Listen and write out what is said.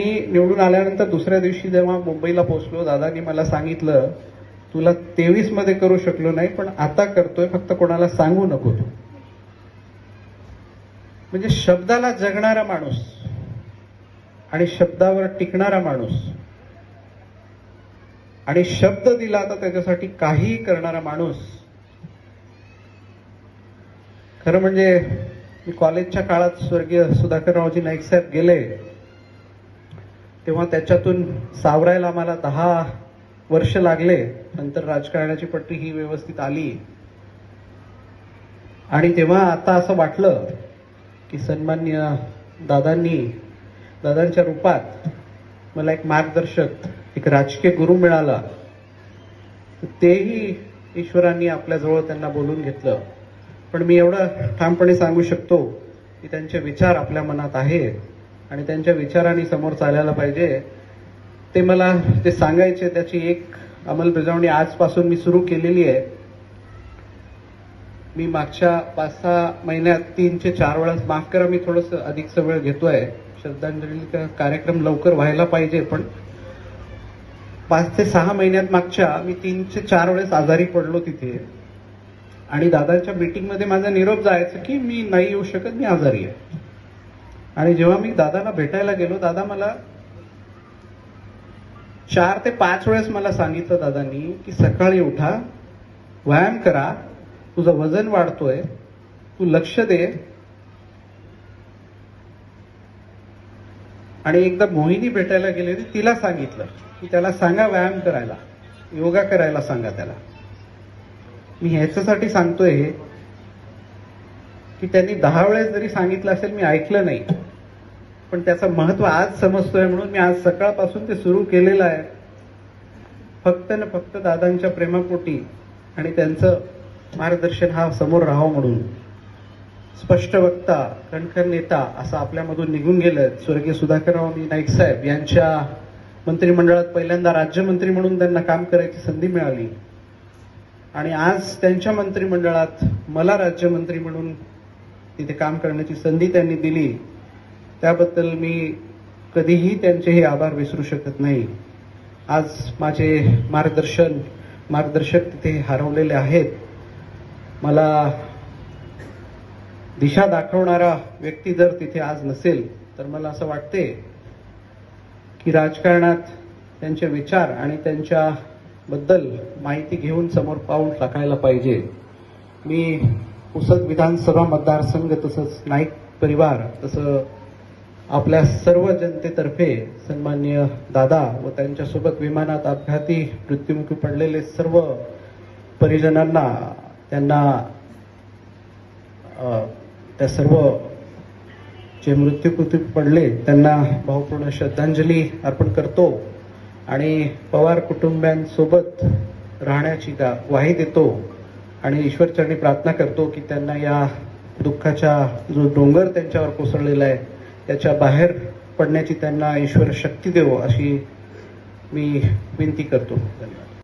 मी निवडून आल्यानंतर दुसऱ्या दिवशी जेव्हा मुंबईला पोहोचलो दादानी मला सांगितलं तुला तेवीसमध्ये करू शकलो नाही पण आता करतोय फक्त कोणाला सांगू नको तू. म्हणजे शब्दाला जगणारा माणूस आणि शब्दावर टिकणारा माणूस आणि शब्द दिला तर त्याच्यासाठी काहीही करणारा माणूस. खरं म्हणजे मी कॉलेजच्या काळात स्वर्गीय सुधाकररावजी नाईक साहेब गेले. तेव्हा त्याच्यातून सावरायला आम्हाला दहा वर्ष लागले. नंतर राजकारणाची पट्टी ही व्यवस्थित आली. आणि तेव्हा आता असं वाटलं की सन्मान्य दादांनी दादांच्या रूपात मला एक मार्गदर्शक एक राजकीय गुरु मिळाला. तेही ईश्वरांनी आपल्याजवळ त्यांना बोलून घेतलं. पण मी एवढं ठामपणे सांगू शकतो की त्यांचे विचार आपल्या मनात आहेत. आणि त्यांच्या विचारांनी समोर चालायला पाहिजे. ते मला ते सांगायचे त्याची एक अंमलबजावणी आजपासून मी सुरू केलेली आहे. मी मागच्या पाच सहा महिन्यात तीन ते चार वेळा माफ करा मी थोडस अधिकचा वेळ घेतोय. श्रद्धांजली कार्यक्रम लवकर व्हायला पाहिजे पण पाच ते सहा महिन्यात मागच्या मी तीन ते चार वेळेस आजारी पडलो तिथे. आणि दादाच्या मीटिंगमध्ये माझा निरोप जायचा की मी नाही येऊ शकत मी आजारी आहे. आणि जेव्हा मी दादाला भेटायला गेलो दादा मला चार ते पाच वेळेस मला सांगितलं दादांनी की सकाळी उठा व्यायाम करा तुझं वजन वाढतोय तू लक्ष दे. आणि एकदा मोहिनी भेटायला गेले होती तिला सांगितलं की त्याला सांगा व्यायाम करायला योगा करायला सांगा त्याला. मी ह्याच्यासाठी सांगतोय हे की त्यांनी दहा वेळेस जरी सांगितलं असेल मी ऐकलं नाही. पण त्याचं महत्त्व आज समजतोय म्हणून मी आज सकाळपासून ते सुरू केलेलं आहे. फक्त न फक्त दादांच्या प्रेमापोटी आणि त्यांचं मार्गदर्शन हा समोर राहावं म्हणून. स्पष्ट वक्ता कणखर नेता असं आपल्यामधून निघून गेलं स्वर्गीय सुधाकरराव नाईक साहेब यांच्या मंत्रिमंडळात पहिल्यांदा राज्यमंत्री म्हणून त्यांना काम करायची संधी मिळाली. आणि आज त्यांच्या मंत्रिमंडळात मला राज्यमंत्री म्हणून तिथे काम करण्याची संधी त्यांनी दिली. त्याबद्दल मी कधीही त्यांचे हे आभार विसरू शकत नाही. आज माझे मार्गदर्शन मार्गदर्शक तिथे हरवलेले आहेत. मला दिशा दाखवणारा व्यक्ती जर तिथे आज नसेल तर मला असं वाटते की राजकारणात त्यांचे विचार आणि त्यांच्या बद्दल माहिती घेऊन समोर पाऊल टाकायला पाहिजे. मी पुसद विधानसभा मतदारसंघ तसंच नाईक परिवार तसं आपल्या सर्व जनतेतर्फे सन्मान्य दादा व त्यांच्यासोबत विमानात अपघाती मृत्युमुखी पडलेले सर्व परिजनांना त्यांना त्या सर्व जे मृत्यूकृती पडले त्यांना भावपूर्ण श्रद्धांजली अर्पण करतो आणि पवार कुटुंबियांसोबत राहण्याची गा- ग्वाही देतो. आणि ईश्वरचरणी प्रार्थना करतो की त्यांना या दुःखाचा जो डोंगर त्यांच्यावर कोसळलेला आहे त्याच्या बाहेर पडण्याची त्यांना ईश्वर शक्ती देवो अशी मी विनंती करतो. धन्यवाद.